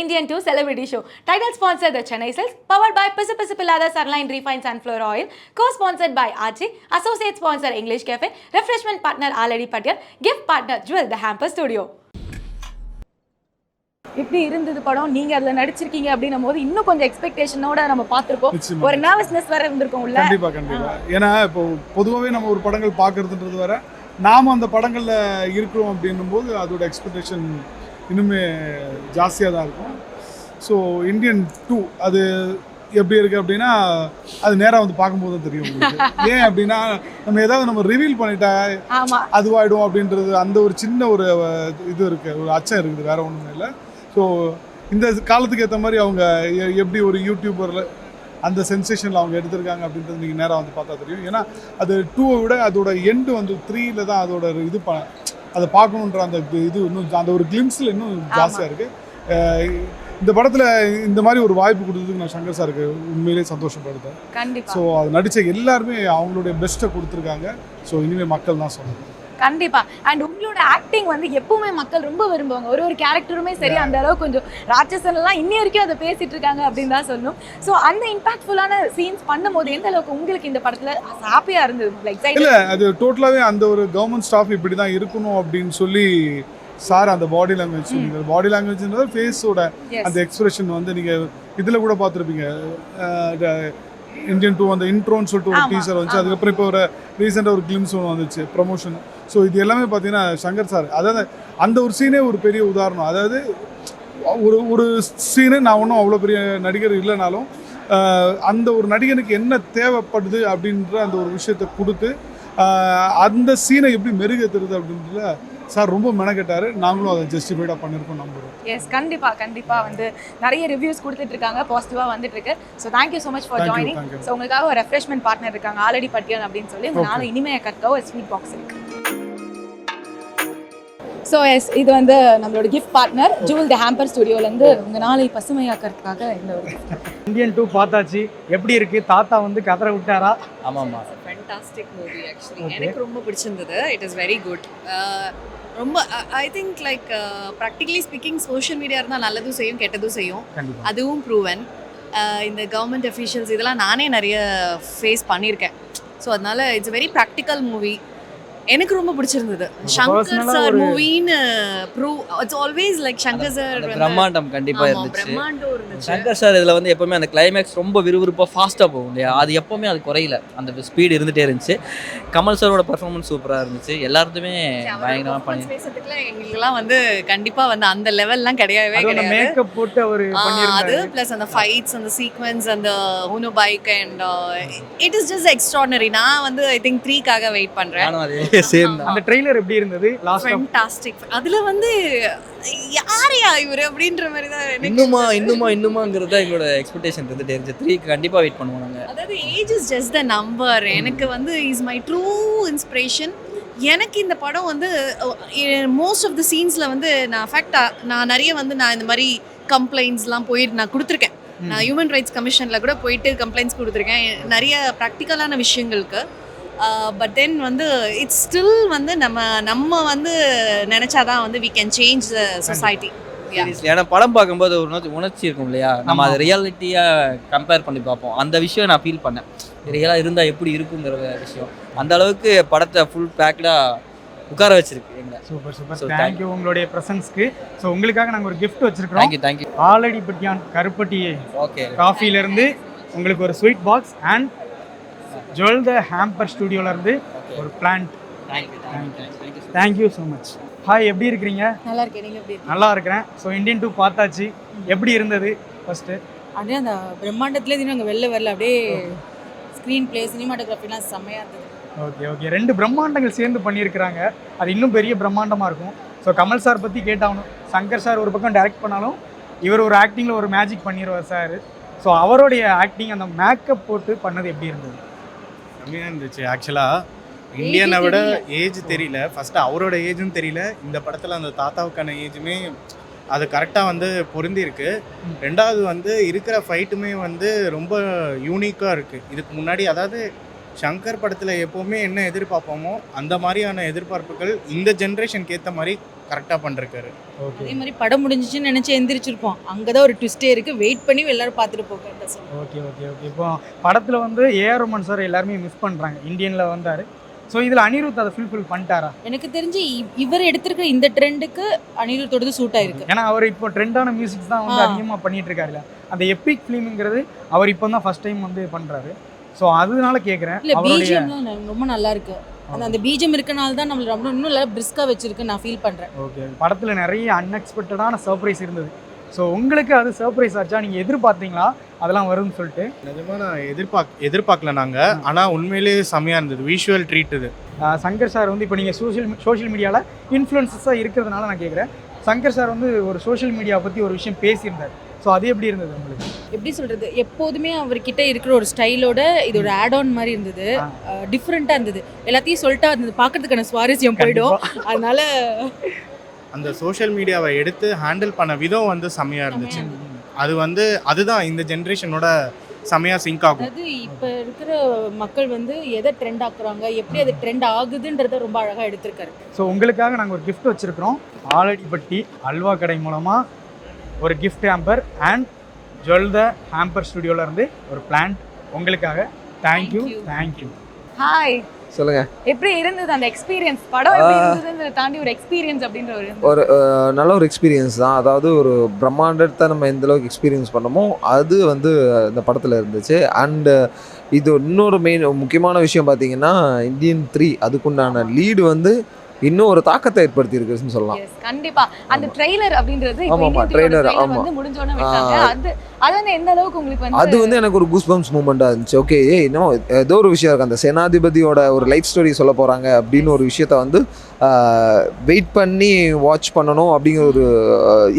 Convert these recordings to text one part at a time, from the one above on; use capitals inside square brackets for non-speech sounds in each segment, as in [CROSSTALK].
Indian 2 Celebrity Show. Title sponsor The Chennai Cells. Powered by Pisu Pisu Pilada Sarline Refined Sunflower Oil. Co-sponsored by Archie. Associate sponsor English Cafe. Refreshment partner Aladi Patel. Gift partner Jewel The Hamper Studio. இப்படி இருந்தது படம் நீங்க அதுல நடிச்சிருக்கீங்க அப்படின்னும் போது இன்னும் கொஞ்சம் எக்ஸ்பெக்டேஷனோட நம்ம பார்த்திருப்போம். ஒரு நர்வஸ்னஸ் வேற இருந்திருக்கும் உள்ள கண்டிப்பா கண்டிப்பா ஏன்னா இப்போ பொதுவாகவே நம்ம ஒரு படங்கள் பார்க்கறதுன்றது வேற நாம அந்த படங்கள்ல இருக்கிறோம் அப்படின்னும் போது அதோட எக்ஸ்பெக்டேஷன் இன்னுமே ஜாஸ்தியாக தான் இருக்கும். ஸோ இந்தியன் டூ அது எப்படி இருக்கு அப்படின்னா அது நேராக வந்து பார்க்கும்போது தான் தெரியும் உங்களுக்கு. [LAUGHS] ஏன் அப்படின்னா நம்ம ஏதாவது நம்ம ரிவீல் பண்ணிட்டா அதுவாயிடும் அப்படின்றது அந்த ஒரு சின்ன ஒரு இது இருக்கு ஒரு அச்சம் இருக்குது வேற ஒன்றும் இல்லை. ஸோ இந்த காலத்துக்கு ஏற்ற மாதிரி அவங்க எப்படி ஒரு யூடியூபரில் அந்த சென்சேஷனில் அவங்க எடுத்திருக்காங்க அப்படின்றது நீங்கள் நேராக வந்து பார்த்தா தெரியும். ஏன்னா அது டூவை விட அதோட எண்டு வந்து த்ரீல தான் அதோட இது ப அதை பார்க்கணுன்ற அந்த இது இன்னும் அந்த ஒரு கிளிம்ஸில் இன்னும் ஜாஸ்தியாக இருக்குது இந்த படத்தில் இந்த மாதிரி ஒரு வாய்ப்பு கொடுத்ததுக்கு நான் சங்கர் சாருக்கு உண்மையிலேயே சந்தோஷப்படுறேன். கண்டிப்பா. ஸோ அது நடித்த எல்லாருமே அவங்களுடைய பெஸ்ட்டை கொடுத்துருக்காங்க. ஸோ இனிமேல் மக்கள் தான் சொல்லணும். கண்டிப்பா. அண்ட் உங்களோட ஆக்டிங் வந்து எப்பவுமே மக்கள் ரொம்ப விரும்புவாங்க. ஒரு ஒரு கேரக்டருமே சரி அந்த அளவுக்கு கொஞ்சம் ராட்சசன் எல்லாம் இன்னி வரைக்கும் அதை பேசிட்டு இருக்காங்க அப்படின்னு தான் சொல்லணும். ஸோ அந்த இம்பாக்ட்ஃபுல்லான சீன்ஸ் பண்ணும்போது எந்த அளவுக்கு உங்களுக்கு இந்த படத்துல ஹாப்பியா இருந்தது? இல்ல அது டோட்டலாவே அந்த ஒரு கவர்மெண்ட் ஸ்டாஃப் இப்படி தான் இருக்கணும் அப்படின்னு சொல்லி சார் அந்த பாடி லாங்குவேஜ் பாடி லாங்குவேஜ்ன்றது ஃபேஸோட அந்த எக்ஸ்பிரஷன் வந்து நீங்க இதுல கூட பார்த்துருப்பீங்க. இந்தியன் டூ அந்த இன்ட்ரோன்னு சொல்லிட்டு ஒரு டீசர் வந்துச்சு. அதுக்கப்புறம் இப்போ ஒரு ரீசெண்டாக ஒரு கிளிம்ஸ் ஒன்று வந்துச்சு ப்ரமோஷன் ஸோ இது எல்லாமே பார்த்தீங்கன்னா சங்கர் சார் அதாவது அந்த ஒரு சீனே ஒரு பெரிய உதாரணம். அதாவது ஒரு ஒரு சீனு நான் ஒன்றும் அவ்வளோ பெரிய நடிகர் இல்லைனாலும் அந்த ஒரு நடிகனுக்கு என்ன தேவைப்படுது அப்படின்ற அந்த ஒரு விஷயத்தை கொடுத்து அந்த சீனை எப்படி மெருகேற்றுறது அப்படின்றதுல சார் ரொம்ப மெனக்கெட்டாரு. நாங்களும் அதை ஜஸ்டிஃபைடாக பண்ணியிருக்கோம் நம்புறோம். எஸ் கண்டிப்பா கண்டிப்பா வந்து நிறைய ரிவ்யூஸ் கொடுத்துட்டு இருக்காங்க பாசிட்டிவா வந்துட்டு இருக்கு. So thank you so much for joining. So உங்களுக்காக ஒரு ரெஃப்ரெஷ்மெண்ட் பார்ட்னர் இருக்காங்க ஆல்ரெடி பட்டியல் அப்படின்னு சொல்லி. உங்க Okay. நாளை இனிமையை கற்க ஒரு ஸ்வீட் பாக்ஸ் இருக்கு. ஸோ எஸ் இது வந்து நம்மளோட gift partner Jewel the Hamper ஸ்டுடியோலேருந்து உங்க நாளை பசுமையாக்கிறதுக்காக இந்த ஒரு. இந்தியன் டூ பார்த்தாச்சு. எப்படி இருக்கு? தாத்தா வந்து கதற விட்டாரா? ஆமாம்மா. Fantastic movie actually. எனக்கு ரொம்ப பிடிச்சிருந்தது. இட் இஸ் வெரி குட் ரொம்ப I think like practically speaking social media இருந்தால் நல்லதும் செய்யும் கெட்டதும் செய்யும். அதுவும் ப்ரூவன் இந்த கவர்மெண்ட் அஃபீஷியல்ஸ் இதெல்லாம் நானே நிறைய ஃபேஸ் பண்ணியிருக்கேன். ஸோ அதனால இட்ஸ் வெரி ப்ராக்டிக்கல் மூவி எனக்கு ரொம்ப பிடிச்சிருந்தது. Shankar sir மூவின்னு prove it's always like Shankar sir பிரம்மாண்டம் கண்டிப்பா இருந்துச்சு. சங்கர் சார் இதுல வந்து எப்பவுமே அந்த கிளைமேக்ஸ் ரொம்ப விறுவிறுப்பா ஃபாஸ்டா போகும் இல்லையா? அது எப்பவுமே அது குறையல. அந்த ஸ்பீடு இருந்துட்டே இருந்துச்சு. கமல் சாரோட பர்ஃபார்மன்ஸ் சூப்பரா இருந்துச்சு. எல்லாருமே பயங்கரமா பண்ணி எங்களுக்குலாம் வந்து கண்டிப்பா வந்து அந்த லெவல்லாம் கிடையவே கிடையாது. மேக்கப் போட்டு அவர் அது ப்ளஸ் அந்த ஃபைட்ஸ் அந்த சீக்வன்ஸ் அந்த ஹூனோ bike and it is just extraordinary நான் வந்து ஐ திங்க் த்ரீக்காக வெயிட் பண்றேன். [LAUGHS] சேம் அந்த ட்ரெய்லர் எப்படி இருந்தது? லாஸ்ட் ஃபென்டாஸ்டிக் அதுல வந்து யாரையா இவரு அப்படின்ற மாதிரி தான் எனக்கு இன்னுமா இன்னுமா இன்னுமாங்கிறது தான் எங்களோட எக்ஸ்பெக்டேஷன் இருந்துட்டே இருந்துச்சு த்ரீக்கு கண்டிப்பா வெயிட் பண்ணுவோம் நாங்க. அதாவது age is just the number எனக்கு வந்து இஸ் மை ட்ரூ இன்ஸ்பிரேஷன் எனக்கு இந்த படம் வந்து மோஸ்ட் ஆஃப் த சீன்ஸில் வந்து நான் ஃபேக்ட் நான் நிறைய வந்து நான் இந்த மாதிரி கம்ப்ளைண்ட்ஸ்லாம் போயிட்டு நான் கொடுத்துருக்கேன். நான் ஹியூமன் ரைட்ஸ் கமிஷனில் கூட போயிட்டு கம்ப்ளைண்ட்ஸ் கொடுத்துருக்கேன். நிறைய ப்ராக்டிக்கலான விஷயங்களுக்கு. பட் தென் வந்து இட்ஸ் ஸ்டில் வந்து நம்ம நம்ம வந்து நினச்சாதான் வந்து we can change the society ஏன்னா படம் பார்க்கும்போது ஒரு உணர்ச்சி உணர்ச்சி இருக்கும் இல்லையா? நம்ம அதை ரியாலிட்டியா கம்பேர் பண்ணி பார்ப்போம். அந்த விஷயம் நான் ஃபீல் பண்ணேன். ரியலா இருந்தா எப்படி இருக்குங்கிற விஷயம். அந்த அளவுக்கு படத்தை ஃபுல் பேக்டா உட்கார வச்சிருக்கு எங்களை. சூப்பர் சூப்பர் So, தேங்க்யூ உங்களுடைய ப்ரெசன்ஸ்க்கு ஸோ உங்களுக்காக நாங்கள் ஒரு கிஃப்ட் வச்சிருக்கிறோம். தேங்க்யூ தேங்க்யூ ஆலடி பட்டியான் கருப்பட்டி ஓகே காஃபில இருந்து உங்களுக்கு ஒரு sweet box and Jewel the Hamper ஸ்டுடியோல இருந்து ஒரு plant thank you so much hi எப்படி இருக்கிறீங்க? நல்லா இருக்கேன். நீங்க எப்படி? நல்லா இருக்கிறேன். ஸோ இந்தியன் டூ பார்த்தாச்சு. எப்படி இருந்தது ஃபர்ஸ்ட் அப்படியே அந்த பிரம்மாண்டத்துலேயே தினம் அங்கே வெளில வரல. அப்படியே ஸ்க்ரீன் பிளே சினிமாட்டோகிராஃபிலாம் செம்மையாக இருந்தது. ஓகே ஓகே ரெண்டு பிரம்மாண்டங்கள் சேர்ந்து பண்ணியிருக்கிறாங்க. அது இன்னும் பெரிய பிரம்மாண்டமாக இருக்கும். ஸோ கமல் சார் பற்றி கேட்டாகணும். சங்கர் சார் ஒரு பக்கம் டைரக்ட் பண்ணாலும் இவர் ஒரு ஆக்டிங்கில் ஒரு மேஜிக் பண்ணிடுவார் சார் ஸோ அவருடைய ஆக்டிங் அந்த மேக்கப் போட்டு பண்ணது எப்படி இருந்தது? கம்மியாக இருந்துச்சு. ஆக்சுவலாக இந்தியனை விட ஏஜ் தெரியல. ஃபர்ஸ்ட் அவரோட ஏஜும் தெரியல. இந்த படத்தில் அந்த தாத்தாவுக்கான ஏஜுமே அது கரெக்டாக வந்து பொருந்திருக்கு. ரெண்டாவது வந்து இருக்கிற ஃபைட்டுமே வந்து ரொம்ப யூனிக்காக இருக்குது இதுக்கு முன்னாடி அதாவது சங்கர் படத்தில் எப்போவுமே என்ன எதிர்பார்ப்போமோ அந்த மாதிரியான எதிர்பார்ப்புகள் இந்த ஜென்ரேஷனுக்கு ஏற்ற மாதிரி கரெக்டாக பண்ணிருக்காரு. ஓகே. அதே மாதிரி படம் முடிஞ்சிச்சுன்னு நினச்சி எந்திரிச்சிருப்போம். அங்கே தான் ஒரு ட்விஸ்டே இருக்குது வெயிட் பண்ணி எல்லாரும் பார்த்துட்டு போக ஓகே ஓகே ஓகே. இப்போ படத்தில் வந்து ஏஆர் ரமன் சார் எல்லாருமே மிஸ் பண்ணுறாங்க இந்தியனில் வந்தார். ஸோ இதில் அனிருத் அதை ஃபுல்ஃபில் பண்ணிட்டாரா? எனக்கு தெரிஞ்சு இவர் எடுத்திருக்கிற இந்த ட்ரெண்டுக்கு அனிருத்தோடது சூட் ஆயிருக்கு. ஏன்னா அவர் இப்போ ட்ரெண்டான மியூசிக்ஸ் தான் வந்து. அதிகமாக பண்ணிட்டு இருக்காருல்ல அந்த எப்பிக் ஃபிலிம்ங்கிறது அவர் இப்போ தான் ஃபர்ஸ்ட் டைம் வந்து பண்ணுறாரு ஸோ அதனால கேட்குறேன் இல்லை பிஜிஎம்லாம் ரொம்ப நல்லா இருக்கு. அந்த அந்த பீஜம் இருக்கனால தான் நம்மள ரொம்ப இன்னும் நல்லா பிரிஸ்காக வச்சிருக்கு நான் ஃபீல் பண்ணுறேன் ஓகே படத்தில் நிறைய அன்எக்ஸ்பெக்டடான சர்ப்ரைஸ் இருந்தது. ஸோ உங்களுக்கு அது சர்ப்ரைஸ் ஆச்சா? நீங்கள் எதிர்பார்த்தீங்களா? அதெல்லாம் வரும்னு சொல்லிட்டு. நிஜமாக நான் எதிர்பார்க் எதிர்பார்க்கல நாங்கள் ஆனால் உண்மையிலேயே செம்மையாக இருந்தது. விஷுவல் ட்ரீட் இது. சங்கர் சார் வந்து இப்போ நீங்கள் சோஷியல் சோஷியல் மீடியாவில் இன்ஃப்ளூயன்சஸாக இருக்கிறதுனால நான் கேட்குறேன் சங்கர் சார் வந்து ஒரு சோஷியல் மீடியா பற்றி ஒரு விஷயம் பேசியிருந்தார். ஸோ அது எப்படி இருந்தது உங்களுக்கு? எப்படி சொல்றது? எப்போதுமே அவர்கிட்ட இருக்கிற ஒரு ஸ்டைலோட இதோட ஆட் ஆன் மாதிரி இருந்தது. டிஃப்ரெண்ட்டாக இருந்தது. எல்லாத்தையும் சொல்லிட்டு அது பார்க்கறதுக்கான சுவாரஸ்யம் போயிடும். அதனால அந்த சோஷியல் மீடியாவை எடுத்து ஹேண்டில் பண்ண விதம் வந்து செம்மையாக இருந்துச்சு. அது வந்து அதுதான் இந்த ஜென்ரேஷனோட செம்மையாக சிங்க் ஆகும். அதாவது இப்போ இருக்கிற மக்கள் வந்து எதை ட்ரெண்ட் ஆக்குறாங்க எப்படி அது ட்ரெண்ட் ஆகுதுன்றத ரொம்ப அழகாக எடுத்திருக்காரு. ஸோ உங்களுக்காக நாங்கள் ஒரு gift வச்சுருக்கிறோம். ஆலடிப்பட்டி அல்வா கடை மூலமாக ஒரு gift hamper and Jewel the Hamper ஸ்டுடியோலேருந்து ஒரு பிளான்ட் உங்களுக்காக. தேங்க்யூ. தேங்க்யூ ஹாய் சொல்லுங்க. எப்படி இருந்தது அந்த எக்ஸ்பீரியன்ஸ் படம் எப்படி இருந்ததுன்றத தாண்டி ஒரு எக்ஸ்பீரியன்ஸ் அப்படின்ற ஒரு ஒரு நல்ல ஒரு எக்ஸ்பீரியன்ஸ் தான். அதாவது ஒரு பிரம்மாண்டத்தை நம்ம எந்த அளவுக்கு எக்ஸ்பீரியன்ஸ் பண்ணமோ அது வந்து இந்த படத்தில் இருந்துச்சு. அண்டு இது இன்னொரு மெயின் முக்கியமான விஷயம் பார்த்தீங்கன்னா இந்தியன் த்ரீ அதுக்குண்டான லீடு வந்து இன்னும் ஒரு தாக்கத்தை ஏற்படுத்தி இருக்குன்னு சொல்லலாம் கண்டிப்பா. அந்த ஆமா. ட்ரெய்லர் அப்படின்றது ஆமா, ஆமா, trailer ஆமா. அது அது எந்த அளவுக்கு உங்களுக்கு வந்து அது வந்து எனக்கு ஒரு கூஸ் பம்ப்ஸ் மூமெண்ட்டாக இருந்துச்சு. ஓகே ஏ இன்னும் ஏதோ ஒரு விஷயம் இருக்கு. அந்த சேனாதிபதியோட ஒரு லைஃப் ஸ்டோரி சொல்ல போகிறாங்க அப்படின்னு ஒரு விஷயத்த வந்து வெயிட் பண்ணி வாட்ச் பண்ணணும் அப்படிங்கிற ஒரு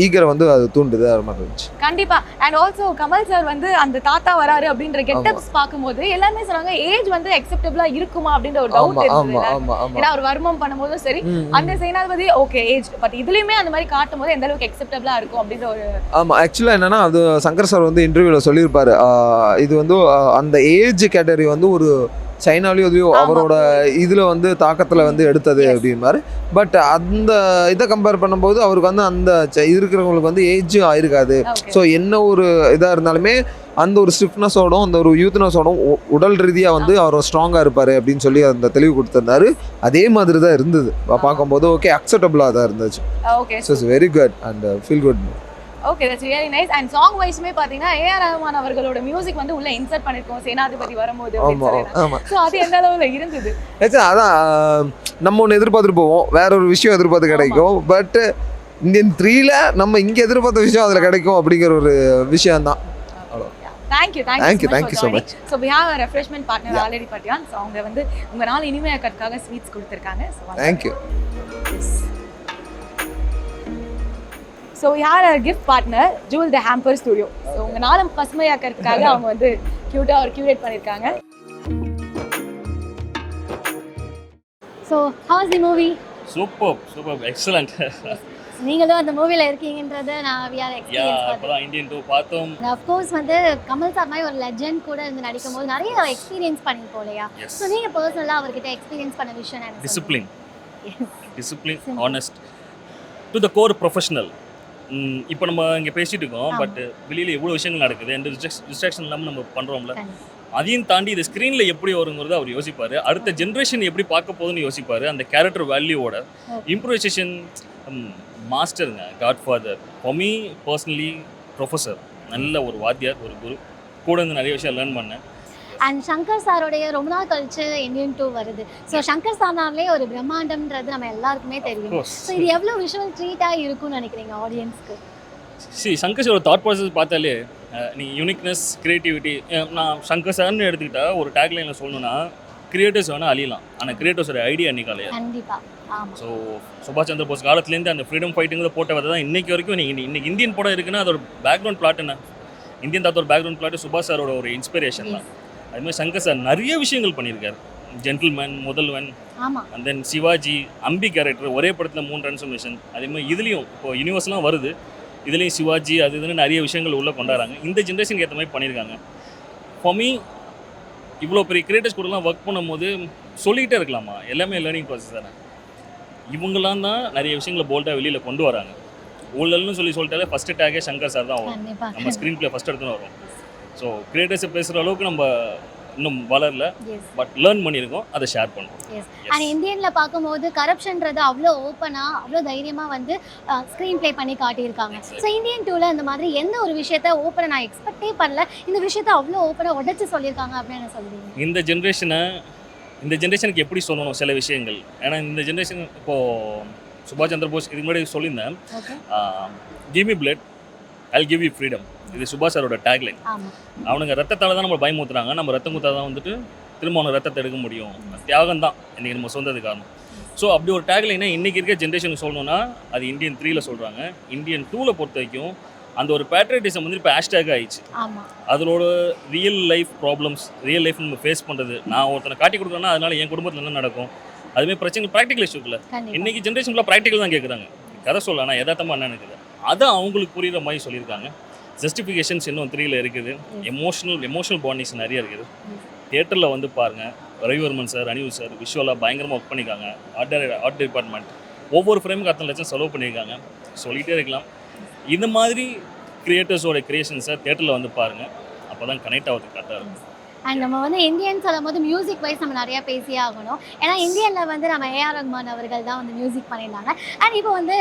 ஈகரை வந்து அது தூண்டுது. அது மாதிரி இருந்துச்சு. கண்டிப்பா. அண்ட் ஆல்சோ கமல் சார் வந்து அந்த தாத்தா வராரு அப்படின்ற கெட்டப்ஸ் பார்க்கும்போது எல்லாருமே சொன்னாங்க ஏஜ் வந்து அக்செப்டபிளா இருக்குமா அப்படின்ற ஒரு டவுட். ஆமாம் ஆமாம் ஏன்னா அவர் வர்மம் பண்ணும்போதும் சரி அந்த சேனாதிபதி ஓகே ஏஜ் பட் இதுலயுமே அந்த மாதிரி காட்டும் போது எந்த அளவுக்கு அக்செப்டபிளா இருக்கும் அப்படின்ற ஒரு ஆமாம் ஆக்சுவலாக என்னன்னா அது சங்கர் சார் வந்து இன்டர்வியூவில் சொல்லியிருப்பாரு. இது வந்து அந்த ஏஜ் கேட்டகரி வந்து ஒரு சைனாலேயும் ஆமா. அவரோட இதில் வந்து தாக்கத்தில் வந்து எடுத்தது Yes. அப்படின்பாரு பட் அந்த இதை கம்பேர் பண்ணும்போது அவருக்கு வந்து அந்த இருக்கிறவங்களுக்கு வந்து ஏஜ் ஆயிருக்காது. ஸோ என்ன ஒரு இதாக இருந்தாலுமே அந்த ஒரு ஸ்டிஃப்னஸோடும் அந்த ஒரு யூத்னஸோடும் உடல் ரீதியாக வந்து அவர் ஸ்ட்ராங்காக இருப்பார் அப்படின்னு சொல்லி அந்த தெளிவு கொடுத்திருந்தாரு. அதே மாதிரி தான் இருந்தது பார்க்கும்போது ஓகே அக்செப்டபுளாக தான் இருந்துச்சு. It's very good and feel good okay that's really nice and song வைஸ்மே பாத்தீங்கன்னா ஏஆர் ரஹ்மான் அவர்களோட மியூசிக் வந்து உள்ள இன்சர்ட் பண்ணிருக்கோம் சேனாதிபதி வரும்போது சோ அது எந்த அளவுல இருந்தது? அதான் நம்ம ஒன்று எதிர்பார்த்துட்டு போவோம். வேற ஒரு விஷயம் எதிர்பார்த்து கிடைக்கும். பட் இந்தியன் த்ரீல நம்ம இங்கே எதிர்பார்த்த விஷயம் அதில் கிடைக்கும் அப்படிங்கிற ஒரு விஷயம் தான் thank you Thank thank you, you thank you so much. So we have refreshment partner already Pattiyan so அவங்க வந்து உங்க நாள் இனிமையாக்கிறதுக்காக ஸ்வீட்ஸ் கொடுத்துருக்காங்க. So thank you so your gift partner Jewel the Hamper studio so உங்க நாளம் பசுமையாக்கிறதுக்காக அவங்க வந்து க்யூட்டாக ஒரு க்யூரேட் பண்ணியிருக்காங்க. So how's the movie super super excellent நீங்களும் அந்த மூவியில் இருக்கீங்கன்றத நான் we are ya experience Indian two பார்த்தோம். அஃப்கோர்ஸ் வந்து கமல் சார் மாதிரி ஒரு லெஜண்ட் கூட இருந்து நடிக்கும் போது நிறைய எக்ஸ்பீரியன்ஸ் இல்லையா? எஸ் ஸோ நீங்கள் பர்சனலாக அவர்கிட்ட எக்ஸ்பீரியன்ஸ் பண்ண விஷயம் discipline. Discipline. Honest to the core professional இப்போ நம்ம இங்கே பேசிட்டு இருக்கோம். பட் வெளியில் எவ்வளோ விஷயங்கள் நடக்குது எந்த டிஸ்ட்ராக்ஷன் இல்லாமல் நம்ம பண்ணுறோம்ல. அதையும் தாண்டி இது ஸ்க்ரீனில் எப்படி வருங்கிறது அவர் யோசிப்பார். அடுத்த ஜென்ரேஷன் எப்படி பார்க்க போகுதுன்னு யோசிப்பார். அந்த கேரக்டர் வேல்யூவோட இம்ப்ரூவைசேஷன் மாஸ்டருங்க God father for personally professor நல்ல ஒரு வாத்தியார் ஒரு குரு. கூட இருந்து நிறைய விஷயம் லேர்ன் பண்ணேன். அண்ட் சங்கர் சாரோடைய ரொம்ப நாள் கழிச்சு இந்தியன் டூ வருது. ஸோ சங்கர் சார்னாலே ஒரு பிரம்மாண்டம்ன்றது நம்ம எல்லாருக்குமே தெரியும். ஸோ இது எவ்வளோ விஷுவல் ட்ரீட்டாக இருக்கும்னு நினைக்கிறீங்க ஆடியன்ஸ்க்கு சி சங்கர் சாரோட தாட் ப்ராசஸ் பார்த்தாலே நீ யூனிக்னஸ் கிரியேட்டிவிட்டி நான் சங்கர் சார்னு எடுத்துக்கிட்டா ஒரு டேக்லைனில் சொல்லணும்னா கிரியேட்டர்ஸ் வேணால் அழியலாம். ஆனால் கிரியேட்டர்ஸோட ஐடியா அன்றைக்கி ஆமாம் ஸோ சுபாஷ் சந்திர போஸ் காலத்துலேருந்து அந்த ஃப்ரீடம் ஃபைட்டுங்கிறத போட்ட விதை தான் இன்னைக்கு வரைக்கும் நீ இன்னைக்கு இந்தியன் படம் இருக்குன்னா அதோட பேக்ரவுண்ட் பிளாட் என்ன? இந்தியன் தாத்தோட பேக்ரவுண்ட் பிளாட் சுபாஷ் சாரோட ஒரு இன்ஸ்பிரேஷன் தான். அதுமாதிரி சங்கர் சார் நிறைய விஷயங்கள் பண்ணியிருக்காரு. Gentleman Mudhalvan and then Sivaji Ambi character ஒரே படத்தில் மூணு ட்ரான்ஸ்ஃபர்மேஷன் அதே மாதிரி இதுலேயும் இப்போ யூனிவர்ஸ்லாம் வருது. இதுலேயும் சிவாஜி அது இதுன்னு நிறைய விஷயங்கள் உள்ளே கொண்டாடுறாங்க. இந்த ஜென்ரேஷனுக்கு ஏற்ற மாதிரி பண்ணியிருக்காங்க. ஃபார் இவ்வளோ பெரிய கிரியேட்டர்ஸ் கூடலாம் ஒர்க் பண்ணும்போது சொல்லிக்கிட்டே இருக்கலாமா? எல்லாமே லேர்னிங் ப்ராசஸ் தானே. இவங்களாம் தான் நிறைய விஷயங்களை போல்டாக வெளியில் கொண்டு வராங்க. ஊழல்னு சொல்லி சொல்லிட்டாலே ஃபஸ்ட்டு டேகே சங்கர் சார் தான் வரும். நம்ம ஸ்க்ரீன் ப்ளே ஃபஸ்ட் எடுத்துன்னு வரும் ஸோ கிரியேட்டர்ஸை பேசுகிற அளவுக்கு நம்ம இன்னும் வளரல. பட் லேர்ன் பண்ணியிருக்கோம் அதை ஷேர் பண்ணுறோம் எஸ் அண்ட் இந்தியன்ல பார்க்கும்போது கரப்ஷன்றது அவ்வளோ ஓப்பனா அவ்வளோ தைரியமா வந்து ஸ்க்ரீன் ப்ளே பண்ணி காட்டியிருக்காங்க. ஸோ இந்தியன் டூல இந்த மாதிரி எந்த ஒரு விஷயத்த ஓப்பனை நான் எக்ஸ்பெக்டே பண்ணல. இந்த விஷயத்த அவ்வளோ ஓப்பனா உடைச்சு சொல்லியிருக்காங்க அப்படின்னு சொல்றீங்க இந்த ஜென்ரேஷனை இந்த ஜென்ரேஷனுக்கு எப்படி சொல்லணும் சில விஷயங்கள்? ஏன்னா இந்த ஜென்ரேஷன் இப்போது சுபாஷ் சந்திர போஸ் இதுக்கு முன்னாடி சொல்லியிருந்தேன். Give me blood I give you freedom இது சுபாஷ் சாரோட டேக்லைன் அவனுங்க ரத்தத்தால் தான் நம்ம பயமுத்துறாங்க நம்ம ரத்தம் குத்தா தான் வந்துட்டு திரும்ப அவனை ரத்தத்தை எடுக்க முடியும். தியாகம் தான் இன்றைக்கி நம்ம சொந்தது காரணம். ஸோ அப்படி ஒரு டேக்லைனை இன்றைக்கி இருக்க ஜென்ரேஷனுக்கு சொல்லணும்னா அது இந்தியன் த்ரீல சொல்கிறாங்க இந்தியன் டூவில் பொறுத்த வரைக்கும் அந்த ஒரு பேட்ரியட்டிசம் வந்து இப்போ ஹேஷ்டேக் ஆயிடுச்சு. அதனோட real life problems real life நம்ம ஃபேஸ் பண்ணுறது நான் ஒருத்தனை காட்டி கொடுக்குறேன்னா அதனால என் குடும்பத்தில் என்ன நடக்கும்? அதுமாதிரி பிரச்சனை ப்ராக்டிக்கல் இஷ்யூ இல்லை கண்டிப்பா. இன்னைக்கு ஜென்ரேஷனில் ப்ராக்டிக்கல் தான் கேட்குறாங்க கதை சொல்ல ஆனால் யதார்த்தமாக என்ன இருக்குது அதை அவங்களுக்கு புரியுற மாதிரி சொல்லியிருக்காங்க. ஜஸ்டிஃபிகேஷன்ஸ் இன்னும் த்ரீல இருக்குது. எமோஷனல் எமோஷனல் பாண்டிங்ஸ் நிறைய இருக்குது. தியேட்டரில் வந்து பாருங்கள் ரவிவர்மன் சார் அனில் சார் விஷுவலாக பயங்கரமாக ஒர்க் பண்ணியிருக்காங்க. ஆர்ட் ஆர்ட் டிபார்ட்மெண்ட் ஒவ்வொரு ஃப்ரேமுக்கு அத்தனை லட்சம் செலவு பண்ணியிருக்காங்க. சொல்லிகிட்டே இருக்கலாம். இந்த மாதிரி கிரியேட்டர்ஸோட கிரியேஷன்ஸை தியேட்டரில் வந்து பாருங்கள் அப்போ தான் கனெக்ட் ஆகிறதுக்கு கரெக்டாக இருக்கும். அண்ட் நம்ம வந்து இந்தியன் சொல்லும் போது மியூசிக் வைஸ் நம்ம நிறைய பேசியே ஆகணும். ஏன்னா இந்தியனில் வந்து நம்ம ஏஆர் ரஹ்மான் அவர்கள் தான் வந்து மியூசிக் பண்ணியிருந்தாங்க. அண்ட் இப்போ வந்து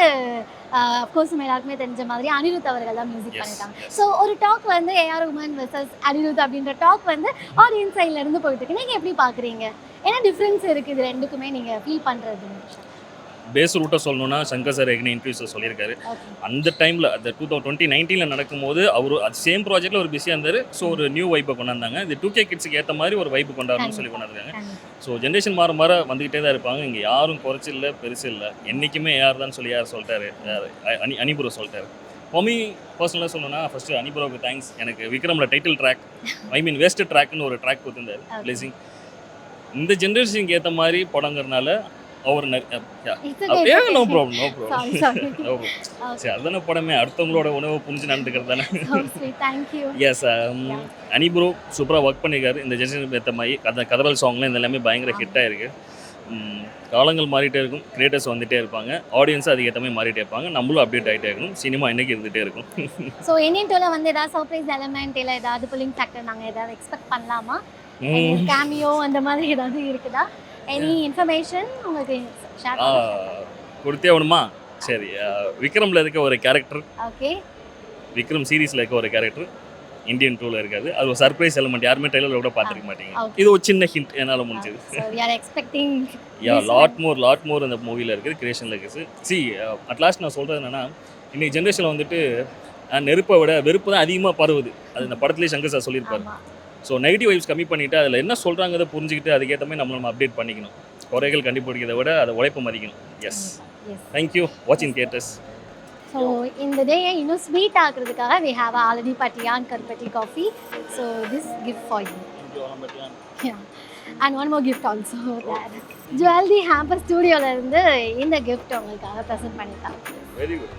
அஃப்கோர்ஸ் நம்ம எல்லாருக்குமே தெரிஞ்ச மாதிரி அனிருத் அவர்கள் தான் மியூசிக் பண்ணியிருக்காங்க. ஸோ ஒரு டாக் வந்து ஏஆர் ரஹ்மான் வெர்சஸ் அனிருத் அப்படின்ற டாக் வந்து ஆடியன்ஸ் சைட்ல இருந்து போயிட்டு இருக்கு. நீங்கள் எப்படி பார்க்குறீங்க? என்ன டிஃப்ரென்ஸ் இருக்குது இது ரெண்டுக்குமே நீங்கள் ஃபீல் பண்ணுறது பேஸ் ரூட்டாக சொல்லணும்னா சங்கர் சார் ஏற்கனவே இன்டர்வியூஸில் சொல்லியிருக்காரு. அந்த டைமில் அந்த டூ தௌசண்ட் டுவெண்ட்டி நைன்டீனில் நடக்கும்போது அவர் அது சேம் ப்ராஜெக்ட்டில் ஒரு பிஸியாக இருந்தார். ஸோ ஒரு நியூ வைப்பை கொண்டாந்தாங்க. இது டூ கே கிட்ஸுக்கு ஏற்ற மாதிரி ஒரு வைப்பு கொண்டாடணும்னு சொல்லி கொண்டாந்துருக்காங்க. ஸோ ஜென்ரேஷன் மாற மாற வந்துக்கிட்டே தான் இருப்பாங்க. இங்கே யாரும் குறைச்சி இல்லை பெருசு இல்லை. என்றைக்குமே யார் தான் சொல்லி யார் சொல்லிட்டாரு. அனி அனிபுரோ சொல்லிட்டாரு. பொமி பர்சனலாக சொல்லணும்னா ஃபஸ்ட்டு அனிபுரோவுக்கு தேங்க்ஸ் எனக்கு விக்ரமில் title track I mean waste ட்ராக்னு ஒரு ட்ராக் கொடுத்துருந்தாரு. பிளேசிங் இந்த ஜென்ரேஷனுக்கு ஏற்ற மாதிரி படங்கிறனால அவர் நிறைய no problem no problem no problem சரி அதுதானே படமே. அடுத்தவங்களோட உணவை புரிஞ்சு நடந்துக்கிறது தானே. எஸ் அனி ப்ரோ சூப்பராக ஒர்க் பண்ணியிருக்காரு இந்த ஜென்ரேஷனுக்கு ஏற்ற மாதிரி கத கதறல் சாங்லாம் இந்த எல்லாமே பயங்கர ஹிட்டாக இருக்குது காலங்கள் மாறிட்டே இருக்கும். கிரியேட்டர்ஸ் வந்துட்டே இருப்பாங்க. ஆடியன்ஸ் அதுக்கேற்ற மாதிரி மாறிட்டே இருப்பாங்க. நம்மளும் அப்டேட் ஆகிட்டே இருக்கணும். சினிமா இன்னைக்கு இருந்துகிட்டே இருக்கும். ஸோ டூவில் வந்து ஏதாவது சர்ப்ரைஸ் எலமெண்ட் இல்லை ஏதாவது புல்லிங் ஃபேக்டர் நாங்கள் ஏதாவது எக்ஸ்பெக்ட் பண்ணலாமா. கேமியோ அந்த மாதிரி ஏதாவது இருக்குதா? எனி இன்ஃபர்மேஷன் உங்களுக்கு ஷேர் கொடுத்தே ஆகணுமா? சரி விக்ரமில் இருக்க ஒரு கேரக்டர் ஓகே விக்ரம் சீரீஸில் இருக்க ஒரு கேரக்டர் இந்தியன் டூவில் இருக்காது. அது ஒரு சர்ப்ரைஸ் எலமெண்ட் யாருமே ட்ரெயிலரில் கூட பார்த்துருக்க மாட்டீங்க. இது ஒரு சின்ன ஹிண்ட் என்னால் முடிஞ்சது. Expecting a lot more lot more அந்த மூவியில் இருக்குது கிரியேஷனில் இருக்குது. சி அட் லாஸ்ட் நான் சொல்கிறது என்னன்னா இன்னைக்கு ஜென்ரேஷனில் வந்துட்டு நெருப்பை விட வெறுப்பு தான் அதிகமாக பரவுது. அது இந்த படத்துலேயே சங்கர் சார் சொல்லியிருப்பாரு. ஸோ நெகட்டிவ் வைப்ஸ் கம்மி பண்ணிவிட்டு அதில் என்ன சொல்கிறாங்கிறத புரிஞ்சுக்கிட்டு அதுக்கேற்ற மாதிரி நம்ம நம்ம அப்டேட் பண்ணிக்கணும். குறைகள் கண்டுபிடிக்கிறத விட அதை உழைப்பு மதிக்கணும். எஸ் தேங்க்யூ வாட்சிங் தியேட்டர்ஸ் ஸோ இந்த டேயை இன்னும் ஸ்வீட் ஆக்குறதுக்காக வி ஹாவ் ஆல்ரெடி பட்டியான் கருப்பட்டி coffee so this gift for you and one more gift also jewellery hamper ஸ்டூடியோலேருந்து இந்த கிஃப்ட் உங்களுக்காக ப்ரெசென்ட் பண்ணியிருக்காங்க. Very good